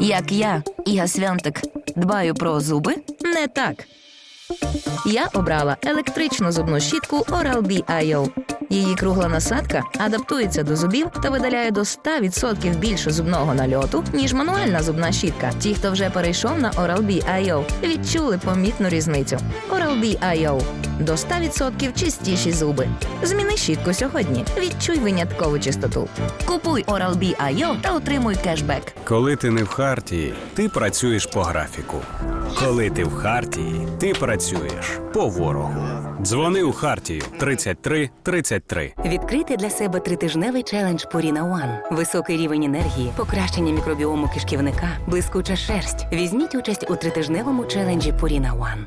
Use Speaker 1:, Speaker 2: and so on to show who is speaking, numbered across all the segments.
Speaker 1: Як я, Іга Свянтик, дбаю про зуби, не так. Я обрала електричну зубну щітку Oral-B IO. Її кругла насадка адаптується до зубів та видаляє до 100% більше зубного нальоту, ніж мануальна зубна щітка. Ті, хто вже перейшов на Oral-B IO, відчули помітну різницю. Oral-B IO – до 100% чистіші зуби. Зміни щітку сьогодні. Відчуй виняткову чистоту. Купуй Oral-B IO та отримуй кешбек.
Speaker 2: Коли ти не в хартії, ти працюєш по графіку. Коли ти в хартії, ти працюєш по ворогу. Дзвони у хартію 33 33.
Speaker 3: Відкрити для себе тритижневий челендж Purina One. Високий рівень енергії, покращення мікробіому кишківника, блискуча шерсть. Візьміть участь у тритижневому челенджі Purina One.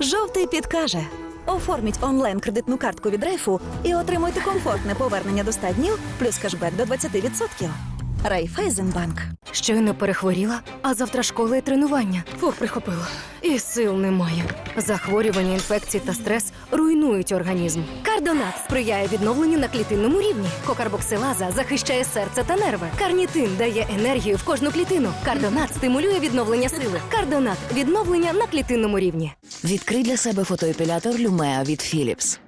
Speaker 4: Жовтий підкаже. Оформіть онлайн кредитну картку від Райфу і отримуйте комфортне повернення до 100 днів плюс кешбек до 20%. Райфайзенбанк.
Speaker 5: Щойно перехворіла, а завтра школа і тренування. Фух, прихопила. І сил немає. Захворювання, інфекції та стрес руйнують організм. Кардонат сприяє відновленню на клітинному рівні. Кокарбоксилаза захищає серце та нерви. Карнітин дає енергію в кожну клітину. Кардонат стимулює відновлення сили. Кардонат відновлення на клітинному рівні.
Speaker 1: Відкрий для себе фотоепілятор Lumea від Philips.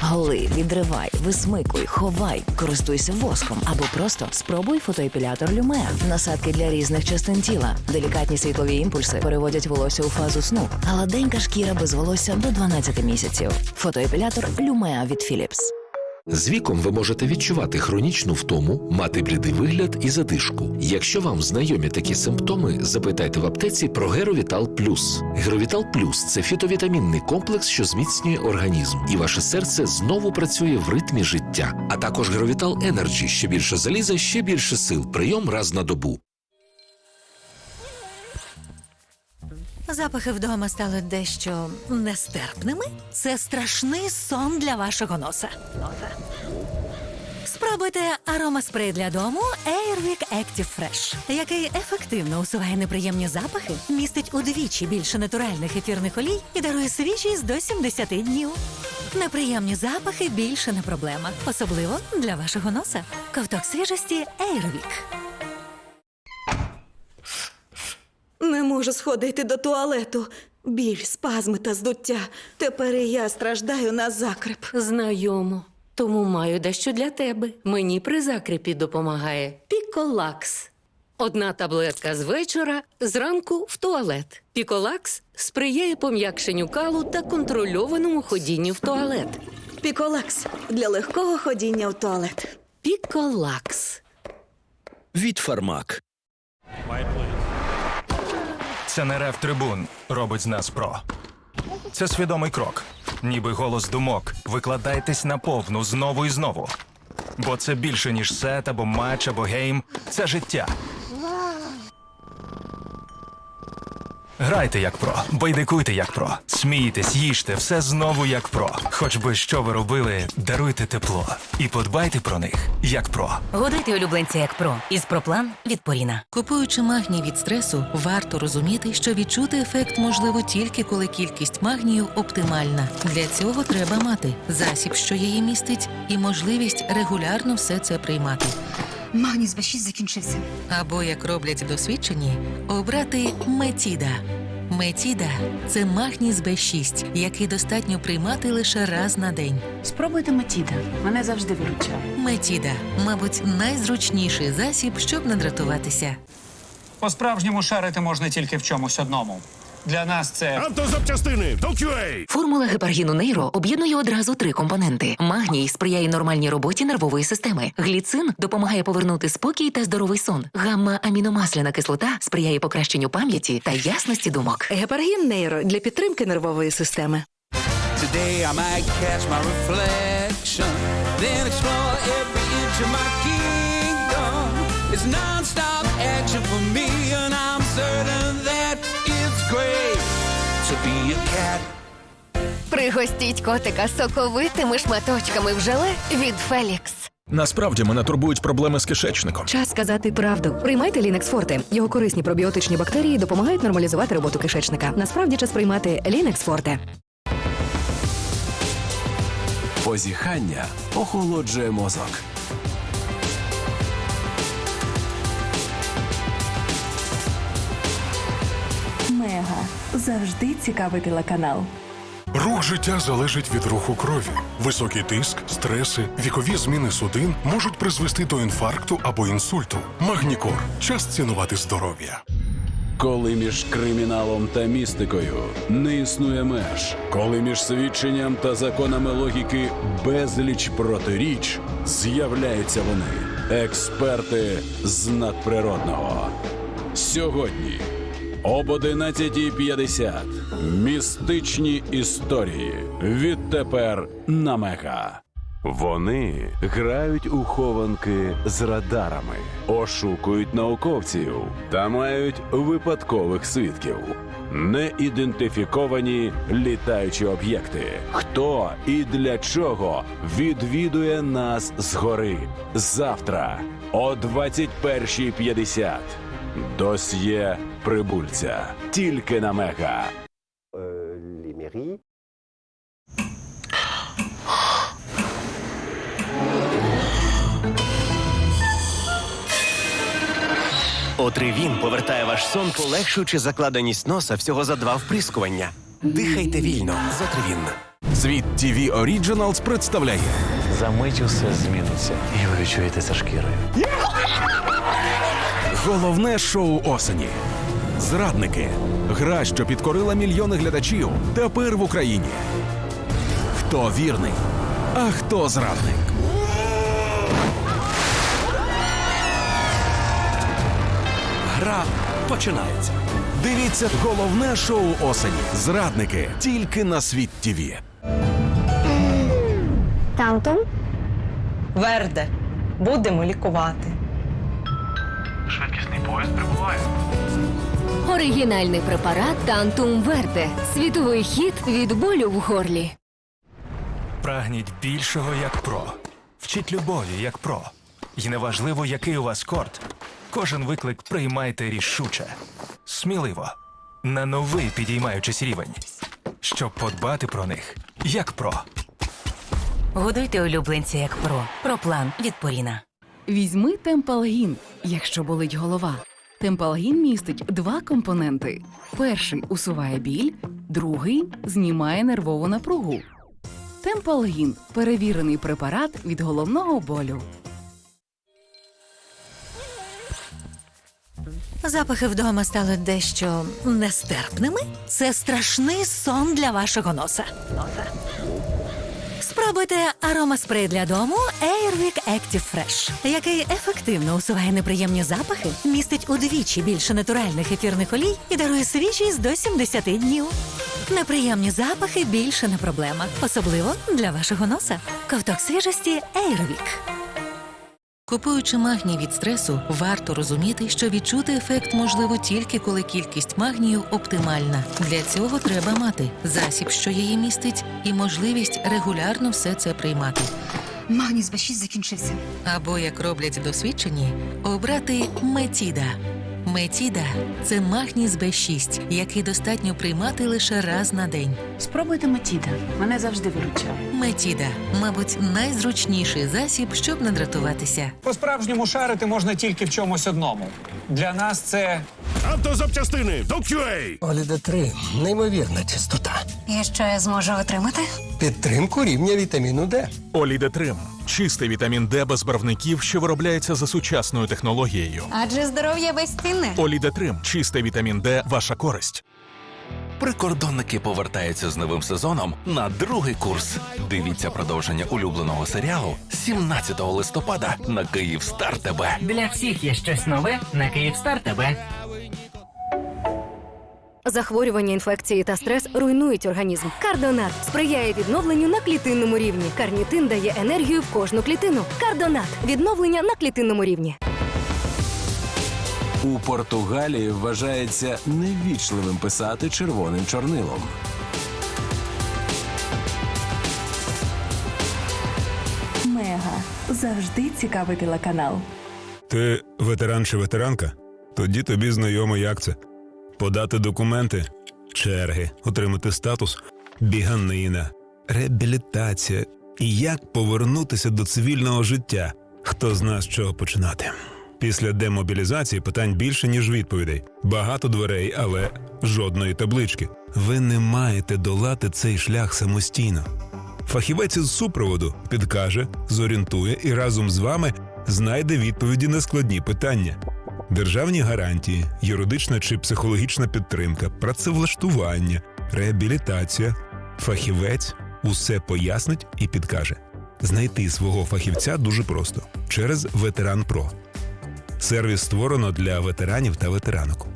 Speaker 1: Голи, відривай, висмикуй, ховай, користуйся воском або просто спробуй фотоепілятор люме. Насадки для різних частин тіла. Делікатні світлові імпульси переводять волосся у фазу сну. Гладенька шкіра без волосся до 12 місяців. Фотоепілятор люмеа від Philips.
Speaker 6: З віком ви можете відчувати хронічну втому, мати блідий вигляд і задишку. Якщо вам знайомі такі симптоми, запитайте в аптеці про Геровітал Плюс. Геровітал Плюс це фітовітамінний комплекс, що зміцнює організм, і ваше серце знову працює в ритмі життя. А також Геровітал Енерджі, ще більше заліза, ще більше сил. Прийом раз на добу.
Speaker 7: Запахи вдома стали дещо нестерпними. Це страшний сон для вашого носа. Спробуйте аромаспрей для дому Airwick Active Fresh, який ефективно усуває неприємні запахи, містить удвічі більше натуральних ефірних олій і дарує свіжість до 70 днів. Неприємні запахи більше не проблема, особливо для вашого носа. Ковток свіжості Airwick.
Speaker 4: Можу сходити до туалету. Біль, спазми та здуття. Тепер і я страждаю на закреп.
Speaker 8: Знайомо. Тому маю дещо для тебе. Мені при закріпі допомагає Піколакс. Одна таблетка з вечора, зранку в туалет. Піколакс сприяє пом'якшенню калу та контрольованому ходінню в туалет.
Speaker 4: Піколакс для легкого ходіння в туалет.
Speaker 8: Піколакс.
Speaker 6: Від Фармак.
Speaker 9: Це не рев трибун робить з нас про. Це свідомий крок. Ніби голос думок. Викладайтесь на повну знову і знову. Бо це більше, ніж сет або матч, або гейм. Це життя. Грайте як про, байдикуйте як про, смійтесь, їжте, все знову як про. Хоч би що ви робили, даруйте тепло і подбайте про них як про.
Speaker 3: Годуйте улюбленця як про із проплан від Purina.
Speaker 10: Купуючи магній від стресу, варто розуміти, що відчути ефект можливо тільки коли кількість магнію оптимальна. Для цього треба мати засіб, що її містить, і можливість регулярно все це приймати.
Speaker 5: Магній з Б6 закінчився.
Speaker 10: Або, як роблять досвідчені, обрати Метіда. Метіда це магній з Б6, який достатньо приймати лише раз на день.
Speaker 5: Спробуйте Метіда. Мене завжди виручає.
Speaker 10: Метіда, мабуть, найзручніший засіб, щоб не дратуватися.
Speaker 11: По-справжньому шарити можна тільки в чомусь одному. Для нас це
Speaker 2: Автозапчастини до QA!
Speaker 1: Формула гепаргіну нейро об'єднує одразу три компоненти: магній сприяє нормальній роботі нервової системи. Гліцин допомагає повернути спокій та здоровий сон. Гамма-аміномасляна кислота сприяє покращенню пам'яті та ясності думок.
Speaker 4: Гепаргін нейро для підтримки нервової системи.
Speaker 12: Today I might catch my reflection, then explore every inch of my kingdom. It's non-stop action for me,
Speaker 5: Пригостіть котика соковитими шматочками в желе від Фелікс.
Speaker 9: Насправді мене турбують проблеми з кишечником.
Speaker 5: Час сказати правду. Приймайте Лінекс Форте. Його корисні пробіотичні бактерії допомагають нормалізувати роботу кишечника. Насправді час приймати Лінекс Форте.
Speaker 6: Позіхання охолоджує мозок.
Speaker 13: Завжди цікавий телеканал.
Speaker 14: Рух життя залежить від руху крові. Високий тиск, стреси, вікові зміни судин можуть призвести до інфаркту або інсульту. Магнікор час цінувати здоров'я.
Speaker 15: Коли між криміналом та містикою не існує меж, коли між свідченням та законами логіки безліч протиріч, з'являються вони, експерти з надприродного. Сьогодні об 11.50 містичні історії. Відтепер на мега. Вони грають у хованки з радарами, ошукують науковців та мають випадкових свідків. Неідентифіковані літаючі об'єкти. Хто і для чого відвідує нас згори завтра о 21.50. Досьє прибульця. Тільки на мега.
Speaker 16: Отривін повертає ваш сон, полегшуючи закладеність носа всього за два вприскування. Дихайте вільно з Отривін.
Speaker 17: Світ TV Originals представляє
Speaker 18: За мить усе зміниться, і ви відчуєте це шкірою.
Speaker 17: головне шоу осені. Зрадники. Гра, що підкорила мільйони глядачів. Тепер в Україні. Хто вірний, а хто зрадник? Гра починається. Дивіться головне шоу осені. Зрадники тільки на світ ТВ.
Speaker 19: Тантум? Верде. Будемо лікувати.
Speaker 9: Швидкісний поїзд прибуває.
Speaker 5: Оригінальний препарат Тантум Верде. Світовий хід від болю в горлі.
Speaker 9: Прагніть більшого як про. Вчіть любові як про. І неважливо, який у вас корт. Кожен виклик приймайте рішуче. Сміливо. На новий підіймаючись рівень. Щоб подбати про них як про.
Speaker 3: Годуйте улюбленця як про. Про план від Поріна.
Speaker 20: Візьми Темпалгін, якщо болить голова. Темпалгін містить два компоненти: перший усуває біль, другий знімає нервову напругу. Темпалгін перевірений препарат від головного болю.
Speaker 7: Запахи вдома стали дещо нестерпними. Це страшний сон для вашого носа. Спробуйте аромаспрей для дому Airwick Active Fresh, який ефективно усуває неприємні запахи, містить удвічі більше натуральних ефірних олій і дарує свіжість до 70 днів. Неприємні запахи більше не проблема, особливо для вашого носа. Ковток свіжості Airwick.
Speaker 10: Купуючи магній від стресу, варто розуміти, що відчути ефект можливо тільки коли кількість магнію оптимальна. Для цього треба мати засіб, що її містить, і можливість регулярно все це приймати.
Speaker 5: Магній з Б6 закінчився.
Speaker 10: Або, як роблять досвідчені, обрати Метіда. Метіда це магній з Б6, який достатньо приймати лише раз на день.
Speaker 20: Спробуйте Метіда. Мене завжди виручав.
Speaker 10: Метіда, мабуть, найзручніший засіб, щоб не дратуватися.
Speaker 11: По-справжньому шарити можна тільки в чомусь одному. Для нас це
Speaker 14: Автозапчастини до QA!
Speaker 16: Оліда 3 неймовірна чистота.
Speaker 19: І що я зможу отримати?
Speaker 16: Підтримку рівня вітаміну Д.
Speaker 17: Олідетрим чистий вітамін Д без барвників, що виробляється за сучасною технологією.
Speaker 19: Адже здоров'я безцінне.
Speaker 17: Олідетрим чистий вітамін Д ваша користь.
Speaker 18: Прикордонники повертаються з новим сезоном на другий курс. Дивіться продовження улюбленого серіалу 17 листопада на Київстар ТБ.
Speaker 21: Для всіх є щось нове на Київстар ТБ.
Speaker 5: Захворювання, інфекції та стрес руйнують організм. Кардонат сприяє відновленню на клітинному рівні. Карнітин дає енергію в кожну клітину. Кардонат відновлення на клітинному рівні.
Speaker 15: У Португалії вважається невічливим писати червоним чорнилом.
Speaker 13: Мега завжди цікавий телеканал.
Speaker 14: Ти ветеран чи ветеранка? Тоді тобі знайомо, як це. Подати документи, черги, отримати статус, біганина, реабілітація. І як повернутися до цивільного життя? Хто зна з чого починати?
Speaker 22: Після демобілізації питань більше, ніж відповідей. Багато дверей, але жодної таблички. Ви не маєте долати цей шлях самостійно. Фахівець із супроводу підкаже, зорієнтує і разом з вами знайде відповіді на складні питання. Державні гарантії, юридична чи психологічна підтримка, працевлаштування, реабілітація. Фахівець усе пояснить і підкаже. Знайти свого фахівця дуже просто через Ветеран Про. Сервіс створено для ветеранів та ветеранок.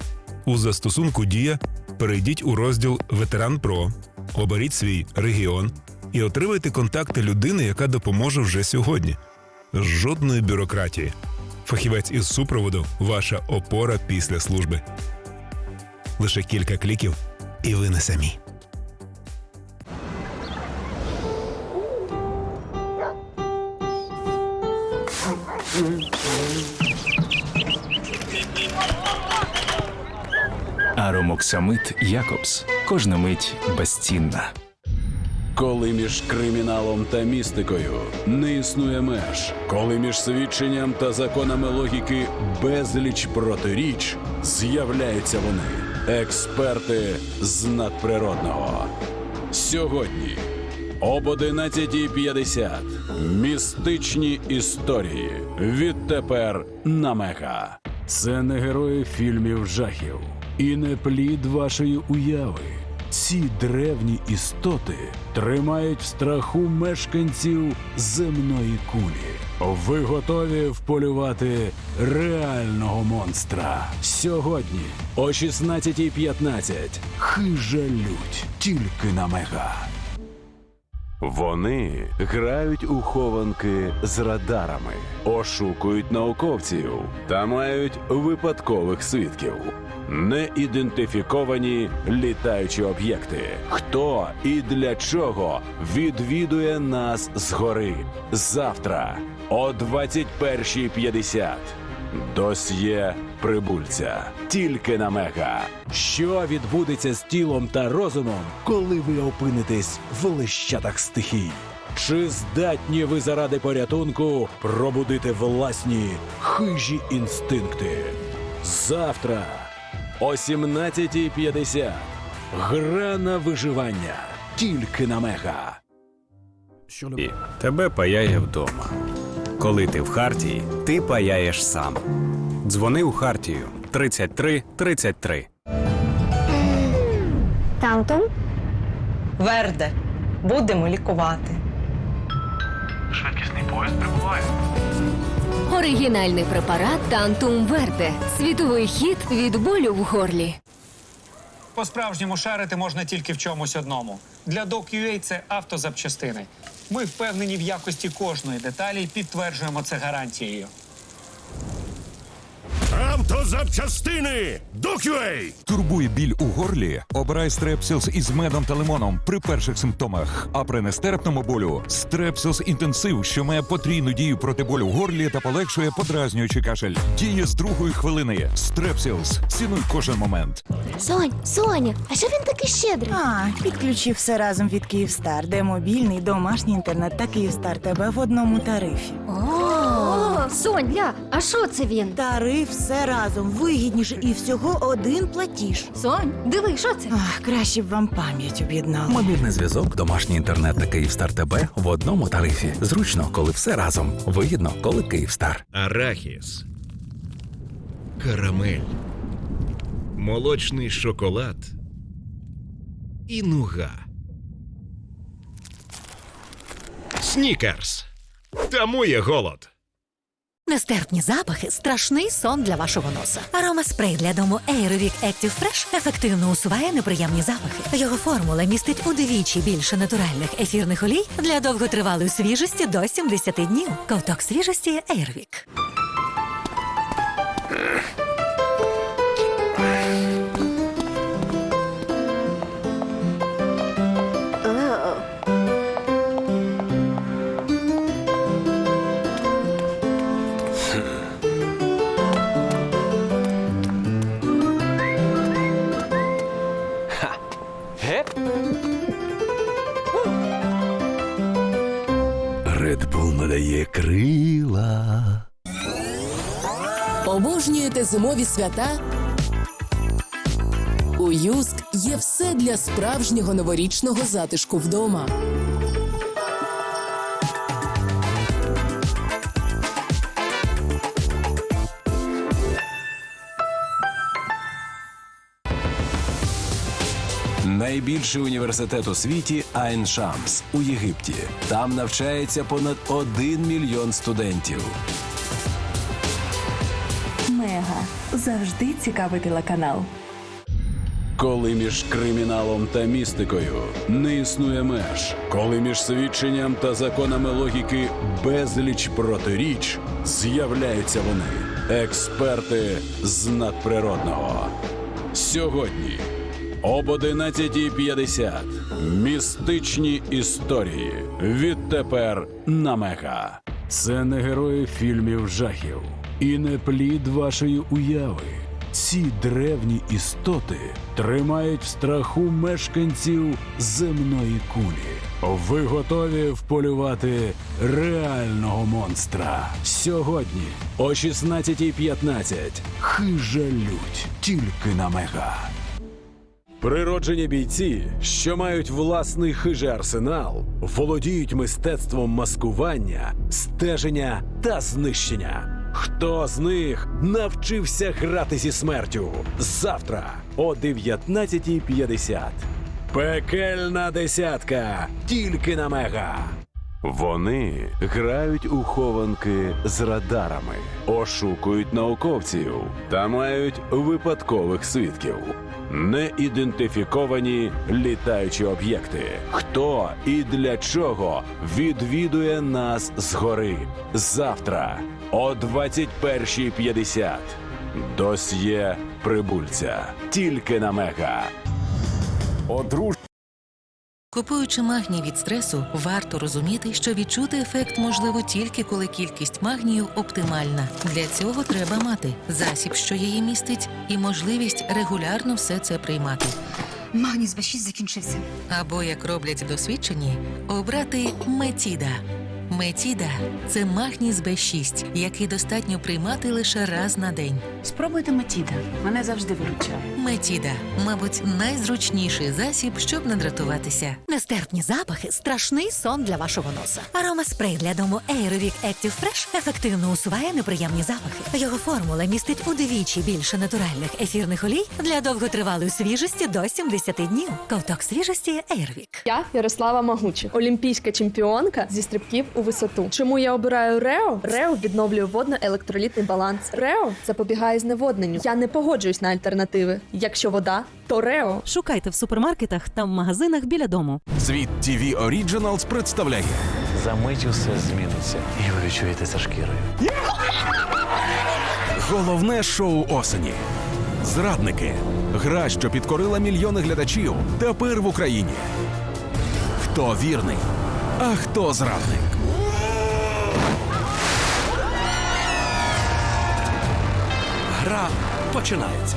Speaker 22: У застосунку Дія перейдіть у розділ Ветеран Про, оберіть свій регіон і отримайте контакти людини, яка допоможе вже сьогодні. Жодної бюрократії. Фахівець із супроводу ваша опора після служби. Лише кілька кліків, і ви не самі.
Speaker 15: Аромоксамит Якобс. Кожна мить безцінна. Коли між криміналом та містикою не існує меж, коли між свідченням та законами логіки безліч протиріч, з'являються вони, експерти з надприродного. Сьогодні об 11.50 містичні історії. Відтепер на мега. Це не герої фільмів жахів і не плід вашої уяви. Ці древні істоти тримають в страху мешканців земної кулі. Ви готові вполювати реального монстра сьогодні о 16.15. Хижа лють тільки на мега.
Speaker 23: Вони грають у хованки з радарами, ошукують науковців та мають випадкових свідків. Неідентифіковані літаючі об'єкти. Хто і для чого відвідує нас згори завтра о 21.50. Досьє прибульця тільки на мега. Що відбудеться з тілом та розумом, коли ви опинитесь в лищатах стихій? Чи здатні ви заради порятунку пробудити власні хижі інстинкти? Завтра о 17.50. Гра на виживання тільки на мега.
Speaker 2: І тебе паяє вдома. Коли ти в Хартії, ти паяєш сам. Дзвони у Хартію 33 33.
Speaker 19: Тантум? Верде. Будемо лікувати.
Speaker 9: Швидкісний поїзд прибуває.
Speaker 5: Оригінальний препарат Тантум Верде. Світовий хід від болю в горлі.
Speaker 11: По-справжньому шарити можна тільки в чомусь одному. Для DocUA це автозапчастини. Ми впевнені в якості кожної деталі підтверджуємо це гарантією.
Speaker 24: Автозапчастини! Докюей!
Speaker 25: Турбує біль у горлі? Обирай стрепсілс із медом та лимоном при перших симптомах. А при нестерпному болю стрепсілс інтенсив, що має потрійну дію проти болю в горлі та полегшує подразнюючий кашель. Діє з другої хвилини. Стрепсілс. Цінуй кожен момент.
Speaker 26: Сонь, Соня, а що він такий щедрий? А, підключив все разом від Київстар, де мобільний, домашній інтернет та Київстар тебе в одному тарифі.
Speaker 5: О, Сонь, ля, а що це він?
Speaker 26: Тариф все разом вигідніше і всього один платіж.
Speaker 5: Сонь, диви, що це?
Speaker 26: Ах, краще б вам пам'ять об'єднала.
Speaker 18: Мобільний зв'язок, домашній інтернет та Київстар ТБ в одному тарифі. Зручно, коли все разом. Вигідно, коли Київстар.
Speaker 24: Арахіс. Карамель. Молочний шоколад. І нуга. Снікерс. Тому є голод.
Speaker 7: Нестерпні запахи страшний сон для вашого носа. Аромаспрей для дому Aerovic Active Fresh ефективно усуває неприємні запахи. Його формула містить удвічі більше натуральних ефірних олій для довготривалої свіжості до 70 днів. Ковток свіжості
Speaker 23: Bull надає крила.
Speaker 27: Обожнюєте зимові свята? У Юск є все для справжнього новорічного затишку вдома.
Speaker 28: Найбільший університет у світі Айн Шамс у Єгипті. Там навчається понад один мільйон студентів.
Speaker 13: Мега завжди цікавий телеканал.
Speaker 15: Коли між криміналом та містикою не існує меж, коли між свідченням та законами логіки безліч протиріч, з'являються вони, експерти з надприродного. Сьогодні об 11.50 містичні історії. Відтепер на мега. Це не герої фільмів жахів і не плід вашої уяви. Ці древні істоти тримають в страху мешканців земної кулі. Ви готові вполювати реального монстра? Сьогодні о 16.15 хижа лють тільки на мега. Природжені бійці, що мають власний хижий арсенал, володіють мистецтвом маскування, стеження та знищення. Хто з них навчився грати зі смертю? Завтра о 19.50. Пекельна десятка тільки на мега. Вони грають у хованки з радарами, ошукують науковців та мають випадкових свідків. Неідентифіковані літаючі об'єкти. Хто і для чого відвідує нас згори завтра о 21.50. Досьє прибульця тільки на мега. Одруж...
Speaker 10: Купуючи магній від стресу, варто розуміти, що відчути ефект можливо тільки коли кількість магнію оптимальна. Для цього треба мати засіб, що її містить, і можливість регулярно все це приймати.
Speaker 29: Магній з Б6 закінчився.
Speaker 10: Або, як роблять досвідчені, обрати Метіда. Метіда це магній з Б6, який достатньо приймати лише раз на день.
Speaker 29: Спробуйте Метіда. Мене завжди виручає.
Speaker 10: Метіда, мабуть, найзручніший засіб, щоб не дратуватися.
Speaker 7: Нестерпні запахи страшний сон для вашого носа. Арома спрей для дому Aerovic Active Fresh ефективно усуває неприємні запахи. Його формула містить удвічі більше натуральних ефірних олій для довготривалої свіжості до 70 днів. Ковток свіжості Aerovic.
Speaker 30: Я Ярослава Магучик, олімпійська чемпіонка зі стрибків у висоту. Чому я обираю Рео? Рео відновлює водно-електролітний баланс. Рео запобігає зневодненню. Я не погоджуюсь на альтернативи. Якщо вода, то Рео.
Speaker 7: Шукайте в супермаркетах та в магазинах біля дому.
Speaker 17: Світ TV Originals представляє
Speaker 31: За мить усе зміниться, і ви відчуєте це шкірою.
Speaker 17: головне шоу осені. Зрадники. Гра, що підкорила мільйони глядачів. Тепер в Україні. Хто вірний, а хто зрадник? Гра починається.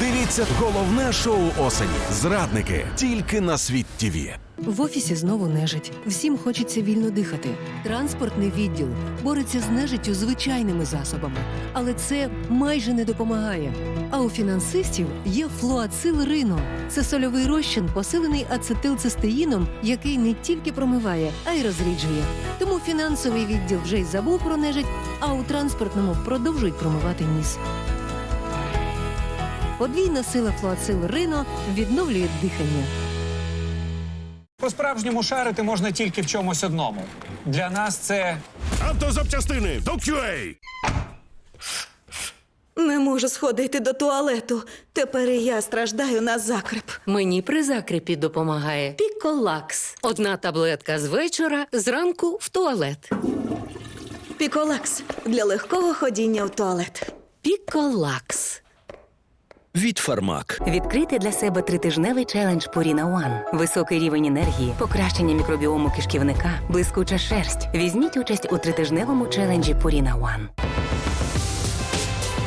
Speaker 17: Дивіться головне шоу осені. Зрадники тільки на світ ТІВІ.
Speaker 32: В офісі знову нежить. Всім хочеться вільно дихати. Транспортний відділ бореться з нежиттю звичайними засобами, але це майже не допомагає. А у фінансистів є флуацил Рино. Це сольовий розчин, посилений ацетилцистеїном, який не тільки промиває, а й розріджує. Тому фінансовий відділ вже й забув про нежить, а у транспортному продовжують промивати ніс. Подвійна сила флуацил Рино відновлює дихання.
Speaker 11: По-справжньому шарити можна тільки в чомусь одному. Для нас це
Speaker 24: Автозапчастини до QA!
Speaker 4: Не можу сходити до туалету. Тепер і я страждаю на закреп.
Speaker 32: Мені при закрепі допомагає Піколакс. Одна таблетка з вечора, зранку в туалет.
Speaker 4: Піколакс для легкого ходіння в туалет.
Speaker 32: Піколакс.
Speaker 18: Від Фармак.
Speaker 3: Відкрити для себе тритижневий челендж Purina One. Високий рівень енергії, покращення мікробіому кишківника, блискуча шерсть. Візьміть участь у тритижневому челенджі Purina One.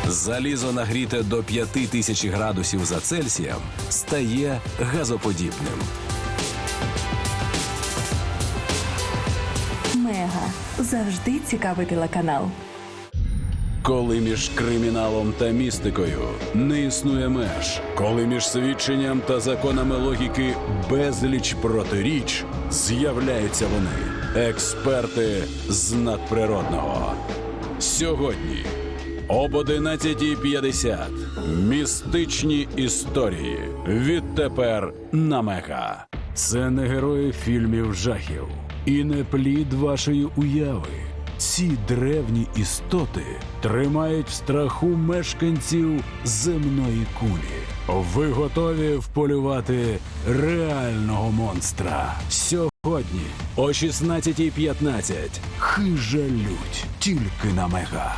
Speaker 28: Залізо нагріте до 5000 градусів за Цельсієм стає газоподібним.
Speaker 13: Мега завжди цікавий телеканал.
Speaker 15: Коли між криміналом та містикою не існує меж, коли між свідченням та законами логіки безліч протиріч, з'являються вони, експерти з надприродного. Сьогодні об 11.50 містичні історії. Відтепер на мега. Це не герої фільмів жахів і не плід вашої уяви. Ці древні істоти тримають в страху мешканців земної кулі. Ви готові вполювати реального монстра сьогодні о 16.15. Хижа лють тільки на мега.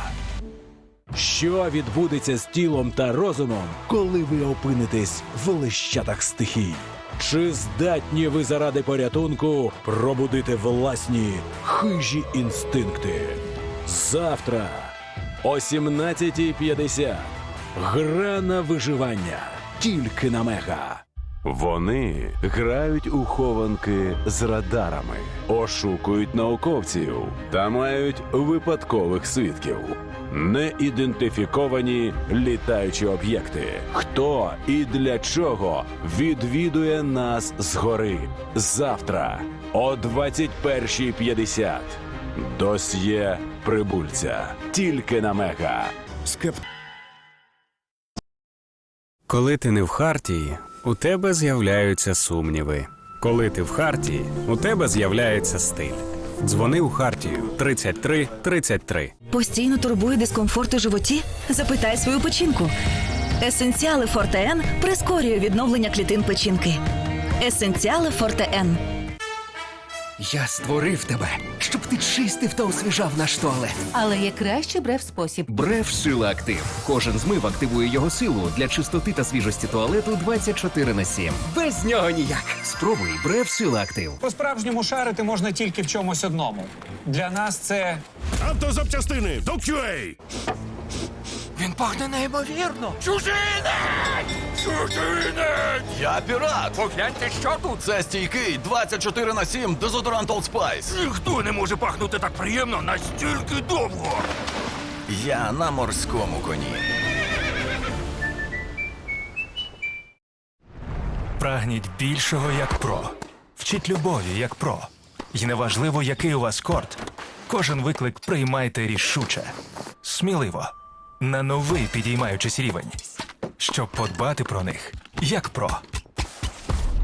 Speaker 15: Що відбудеться з тілом та розумом, коли ви опинитесь в лищатах стихій? Чи здатні ви заради порятунку пробудити власні хижі інстинкти? Завтра о 17.50. Гра на виживання тільки на мега.
Speaker 23: Вони грають у хованки з радарами, ошукують науковців та мають випадкових свідків. Неідентифіковані літаючі об'єкти. Хто і для чого відвідує нас згори завтра о 21.50. Досьє прибульця тільки на мега.
Speaker 33: Скеп... Коли ти не в хартії, у тебе з'являються сумніви. Коли ти в хартії, у тебе з'являється стиль. Дзвони у хартію 33 33.
Speaker 34: Постійно турбує дискомфорт у животі? Запитай свою печінку. Есенціали Форте Н прискорює відновлення клітин печінки. Есенціали Форте Н.
Speaker 35: Я створив тебе, щоб ти чистив та освіжав наш туалет.
Speaker 7: Але є кращий брев спосіб.
Speaker 35: Бреф Сила Актив. Кожен змив активує його силу для чистоти та свіжості туалету 24 на 7. Без нього ніяк. Спробуй Бреф Сила Актив.
Speaker 11: По-справжньому шарити можна тільки в чомусь одному. Для нас це
Speaker 24: Автозапчастини до QA.
Speaker 36: Він пахне неймовірно. Чужинець! Чужинець!
Speaker 18: Я пірат!
Speaker 36: Погляньте, що тут.
Speaker 18: Це стійкий 24 на 7 дезодорант Old Spice.
Speaker 36: Ніхто не може пахнути так приємно настільки довго.
Speaker 18: Я на морському коні.
Speaker 37: Прагніть більшого як про. Вчіть любові як про. І неважливо, який у вас корт. Кожен виклик приймайте рішуче, сміливо, на новий підіймаючись рівень, щоб подбати про них як про.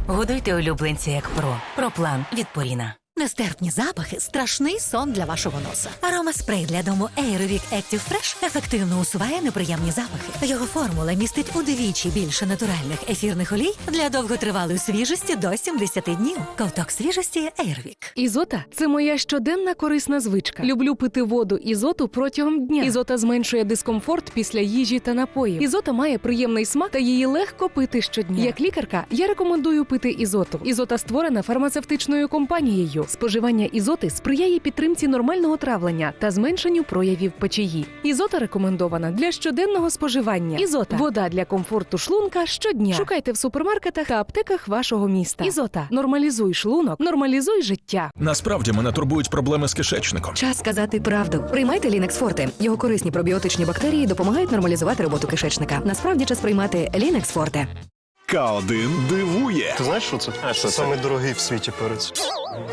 Speaker 7: Годуйте улюбленця як про. Проплан від Поріна. Нестерпні запахи страшний сон для вашого носа. Аромаспрей для дому Aerovic Active Fresh ефективно усуває неприємні запахи. Його формула містить удвічі більше натуральних ефірних олій для довготривалої свіжості до 70 днів. Ковток свіжості Aerovic.
Speaker 38: Ізота це моя щоденна корисна звичка. Люблю пити воду ізоту протягом дня. Ізота зменшує дискомфорт після їжі та напоїв. Ізота має приємний смак та її легко пити щодня. Як лікарка, я рекомендую пити ізоту. Ізота створена фармацевтичною компанією. Споживання ізоти сприяє підтримці нормального травлення та зменшенню проявів печії. Ізота рекомендована для щоденного споживання. Ізота вода для комфорту шлунка щодня. Шукайте в супермаркетах та аптеках вашого міста. Ізота нормалізуй шлунок, нормалізуй життя.
Speaker 39: Насправді мене турбують проблеми з кишечником.
Speaker 40: Час сказати правду. Приймайте Лінекс Форте. Його корисні пробіотичні бактерії допомагають нормалізувати роботу кишечника. Насправді час приймати Лінекс Форте.
Speaker 41: К1 дивує.
Speaker 42: Ти знаєш, що це? А, що це самий дорогий в світі перець.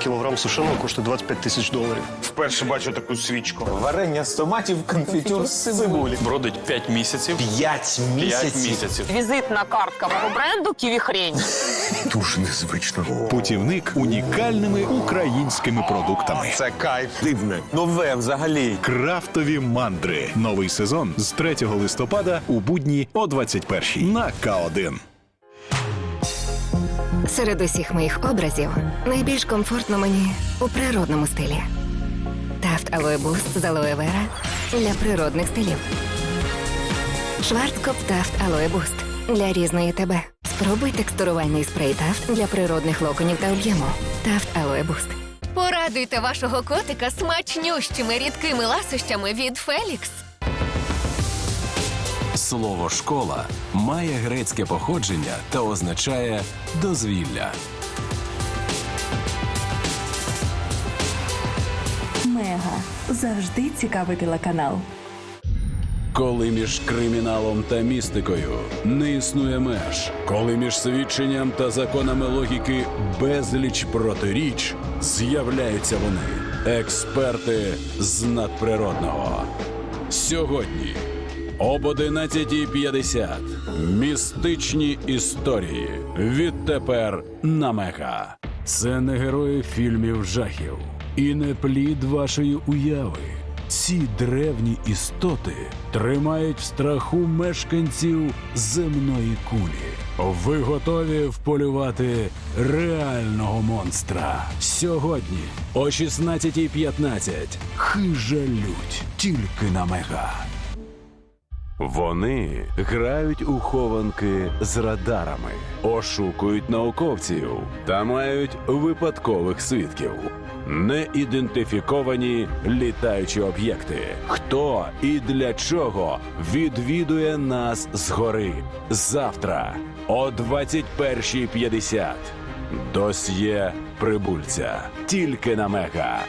Speaker 42: Кілограм сушеного коштує 25 тисяч доларів.
Speaker 43: Вперше бачу таку свічку. Варення з томатів, конфітюр з цибулі. Бродить 5 місяців. 5 5 місяців.
Speaker 44: Візитна картка мого бренду Ківі Хрень.
Speaker 41: Дуже незвично. Путівник унікальними українськими продуктами.
Speaker 43: Це кайф. Дивне. Нове взагалі.
Speaker 41: Крафтові мандри. Новий сезон з 3 листопада у будні о 21 на К1.
Speaker 5: Серед усіх моїх образів найбільш комфортно мені у природному стилі. Тафт Алоe Boost з алоe вера для природних стилів. Шварцкоп Тафт Алоe Boost для різної тебе. Спробуй текстурувальний спрей Тафт для природних локонів та об'єму. Тафт Алоe Boost.
Speaker 45: Порадуйте вашого котика смачнющими рідкими ласощами від Фелікс.
Speaker 15: Слово школа має грецьке походження та означає дозвілля.
Speaker 13: Мега завжди цікавий телеканал.
Speaker 15: Коли між криміналом та містикою не існує меж, коли між свідченням та законами логіки безліч протиріч, з'являються вони, експерти з надприродного. Сьогодні об 11.50 містичні історії. Відтепер на мега. Це не герої фільмів жахів і не плід вашої уяви. Ці древні істоти тримають в страху мешканців земної кулі. Ви готові вполювати реального монстра сьогодні о 16.15. Хижа лють тільки на мега. Вони грають у хованки з радарами, ошукують науковців та мають випадкових свідків. Неідентифіковані літаючі об'єкти. Хто і для чого відвідує нас згори завтра о 21.50. Досьє прибульця тільки на мега.